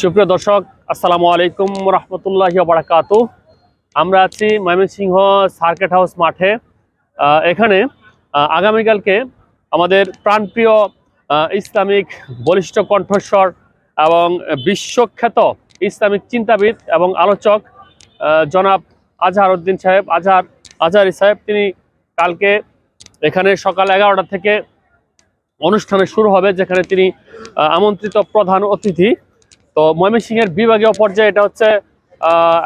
সুপ্রিয় দর্শক, আসসালামু আলাইকুম রহমতুল্লাহ বারাকাত আমরা আছি ময়মনসিংহ সার্কেট হাউস মাঠে। এখানে আগামীকালকে আমাদের প্রাণপ্রিয় ইসলামিক বলিষ্ঠ কণ্ঠস্বর এবং বিশ্বখ্যাত ইসলামিক চিন্তাবিদ এবং আলোচক জনাব আজহার উদ্দিন সাহেব, আজহার, আজহারি সাহেব, তিনি কালকে এখানে সকাল এগারোটা থেকে অনুষ্ঠানে শুরু হবে, যেখানে তিনি আমন্ত্রিত প্রধান অতিথি। তো ময়মনসিংহের বিভাগীয় পর্যায়ে এটা হচ্ছে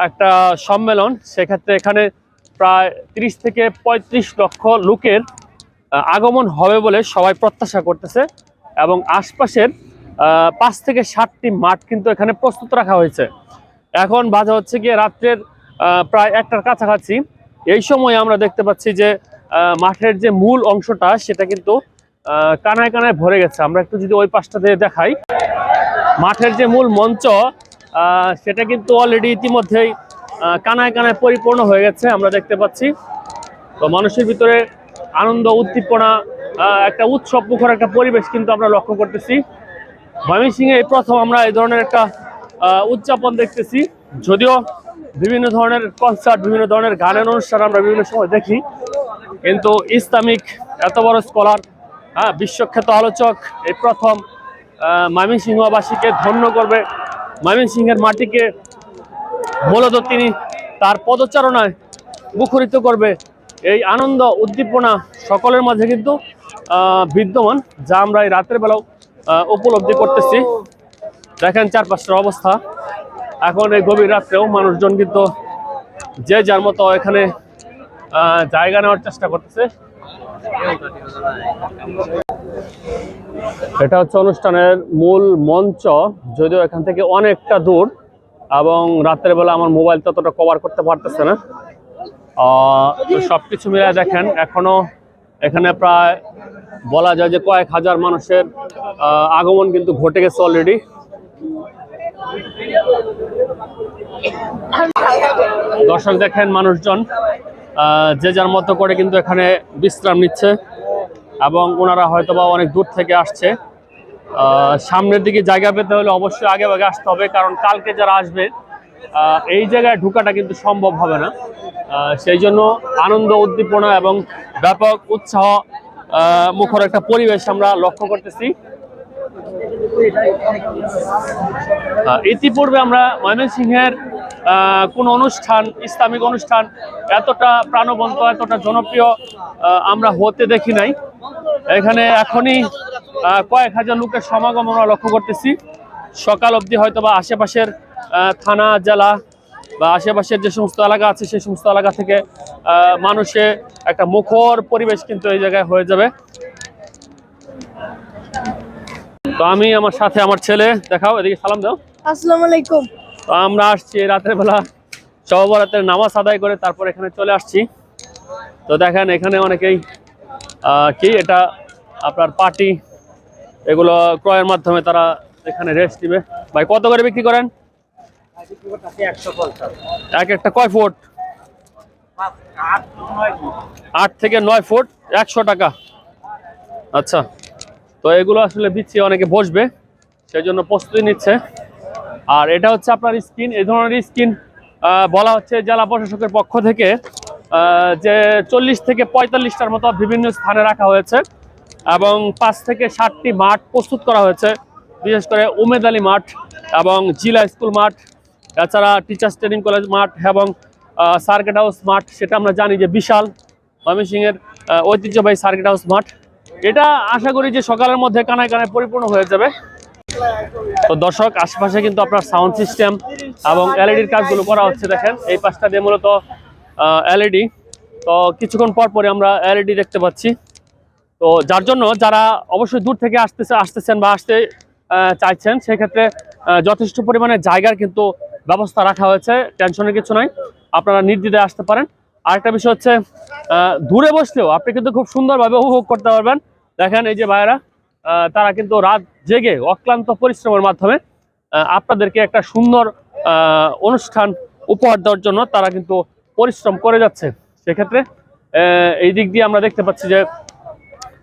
একটা সম্মেলন। সেক্ষেত্রে এখানে প্রায় তিরিশ থেকে পঁয়ত্রিশ লক্ষ লোকের আগমন হবে বলে সবাই প্রত্যাশা করতেছে। এবং আশপাশের পাঁচ থেকে ষাটটি মাঠ কিন্তু এখানে প্রস্তুত রাখা হয়েছে। এখন বাজে হচ্ছে গিয়ে রাত্রের প্রায় একটার কাছাকাছি। এই সময় আমরা দেখতে পাচ্ছি যে মাঠের যে মূল অংশটা সেটা কিন্তু কানায় কানায় ভরে গেছে। আমরা একটু যদি ওই পাশটা দিয়ে দেখাই। মাঠের যে মূল মঞ্চ সেটা কিন্তু অলরেডি ইতিমধ্যেই কানায় কানায় পরিপূর্ণ হয়ে গেছে, আমরা দেখতে পাচ্ছি। তো মানুষের ভিতরে আনন্দ, উদ্দীপনা একটা উৎসব মুখর একটা পরিবেশ কিন্তু আমরা লক্ষ্য করতেছি। ময়মনসিংহে এই প্রথম আমরা এই ধরনের একটা উদযাপন দেখতেছি। যদিও বিভিন্ন ধরনের কনসার্ট বিভিন্ন ধরনের গানের অনুষ্ঠান আমরা বিভিন্ন সময় দেখি, কিন্তু ইসলামিক, এত বড় স্কলার হ্যাঁ বিশ্বখ্যাত আলোচক, এই প্রথম ময়মনসিংহবাসীকে ধন্য করবে। ময়মনসিংহের মাটিকে মূলত তিনি তার পদচারণায় মুখরিত করবে। এই আনন্দ, উদ্দীপনা সকলের মাঝে কিন্তু বিদ্যমান, যা আমরা এই রাতের বেলাও উপলব্ধি করতেছি। দেখেন চারপাশের অবস্থা। এখন এই গভীর রাত্রেও মানুষজন কিন্তু যে যার মতো এখানে জায়গা নেওয়ার চেষ্টা করতেছে। এটা হচ্ছে অনুষ্ঠানের মূল মঞ্চ যদিও এখান থেকে অনেকটা দূর এবং রাতের বেলা আমার মোবাইল ততটা কভার করতে পারতেছে না। আহ, তো সবকিছু মিলে দেখেন এখনও এখানে প্রায় বলা যায় যে কয়েক হাজার মানুষের আগমন কিন্তু ঘটে গেছে অলরেডি দর্শক দেখেন মানুষজন যে যার মতো করে কিন্তু এখানে বিশ্রাম নিচ্ছে এবং ওনারা হয়তোবা অনেক দূর থেকে আসছে। সামনের দিকে জায়গা পেতে হলে অবশ্যই আগে আগে আসতে হবে, কারণ কালকে যারা আসবে এই জায়গায় ঢুকাটা কিন্তু সম্ভব হবে না। সেই জন্য আনন্দ, উদ্দীপনা এবং ব্যাপক উৎসাহ মুখর একটা পরিবেশ আমরা লক্ষ্য করতেছি। ইতিপূর্বে আমরা ময়মনসিংহের কোন অনুষ্ঠান, ইসলামিক অনুষ্ঠান এতটা প্রাণবন্ত, এতটা জনপ্রিয় আমরা হতে দেখি নাই। এখানে এখনই কয়েক হাজার লোকের সমাগম আমরা লক্ষ্য করতেছি। সকাল অবধি হয়তো বা আশেপাশের থানা জেলা বা আশেপাশের যে সমস্ত এলাকা আছে সেই সমস্ত এলাকা থেকে মানুষে একটা মুখর পরিবেশ কিন্তু এই জায়গায় হয়ে যাবে। তো আমি আমার সাথে আমার ছেলে দেখাও এদিকে সালাম দাও। আসসালামু আলাইকুম। তো আমরা আসছি রাতের বেলা সহবরাতের নামাজ আদায় করে তারপর এখানে চলে আসছি। তো দেখেন এখানে অনেকেই আহ, কি এটা আপনার পার্টি এগুলো ক্রয়ের মাধ্যমে তারা এখানে রেস্ট দিবে। ভাই, কত করে বিক্রি করেন? এক একটা কয় ফুট? আট থেকে নয় ফুট, একশো টাকা। আচ্ছা তো এগুলো আসলে দিচ্ছি অনেকে বসবে সেই জন্য প্রস্তুতি নিচ্ছে। আর এটা হচ্ছে আপনার স্কিন, এই ধরনের স্কিন বলা হচ্ছে জেলা প্রশাসকের পক্ষ থেকে যে চল্লিশ থেকে পঁয়তাল্লিশটার মতো বিভিন্ন স্থানে রাখা হয়েছে। এবং পাঁচ থেকে ষাটটি মাঠ প্রস্তুত করা হয়েছে, বিশেষ করে উমেদ আলী মাঠ এবং জিলা স্কুল মাঠ, এছাড়া টিচার্স ট্রেনিং কলেজ মাঠ এবং সার্কেট হাউস মাঠ, সেটা আমরা জানি যে বিশাল ময়মনসিংহের ঐতিহ্যবাহী সার্কেট হাউস মাঠ। এটা আশা করি যে সকালের মধ্যে কানায় কানায় পরিপূর্ণ হয়ে যাবে। তো দর্শক, আশেপাশে কিন্তু আপনার সাউন্ড সিস্টেম এবং এলইডির কাজগুলো করা হচ্ছে, দেখেন। এই পাশটা দিয়ে মূলত এলইডি তো কিছুক্ষণ পর পরে আমরা এলইডি দেখতে পাচ্ছি। তো যার জন্য যারা অবশ্যই দূর থেকে আসতেছে, আসতেছেন বা আসতে চাইছেন, সেক্ষেত্রে যথেষ্ট পরিমাণে জায়গার কিন্তু ব্যবস্থা রাখা হয়েছে, টেনশনের কিছু নাই, আপনারা নির্দ্বিধায় আসতে পারেন। আরেকটা বিষয় হচ্ছে দূরে বসলেও আপনি কিন্তু খুব সুন্দরভাবে উপভোগ করতে পারবেন। দেখেন এই যে ভাইয়েরা তারা কিন্তু রাত জেগে অক্লান্ত পরিশ্রমের মাধ্যমে আপনাদেরকে একটা সুন্দর অনুষ্ঠান উপহার দেওয়ার জন্য তারা কিন্তু পরিশ্রম করে যাচ্ছে। সেক্ষেত্রে এই দিক দিয়ে আমরা দেখতে পাচ্ছি যে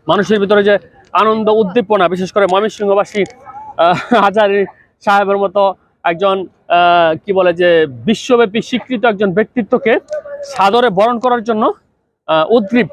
মানুষের ভিতরে যে আনন্দ, উদ্দীপনা, বিশেষ করে ময়মনসিংহবাসী হাজারি সাহেবের মতো একজন কি বলে যে বিশ্বব্যাপী স্বীকৃত একজন ব্যক্তিত্বকে সাদরে বরণ করার জন্য উদ্গ্রীব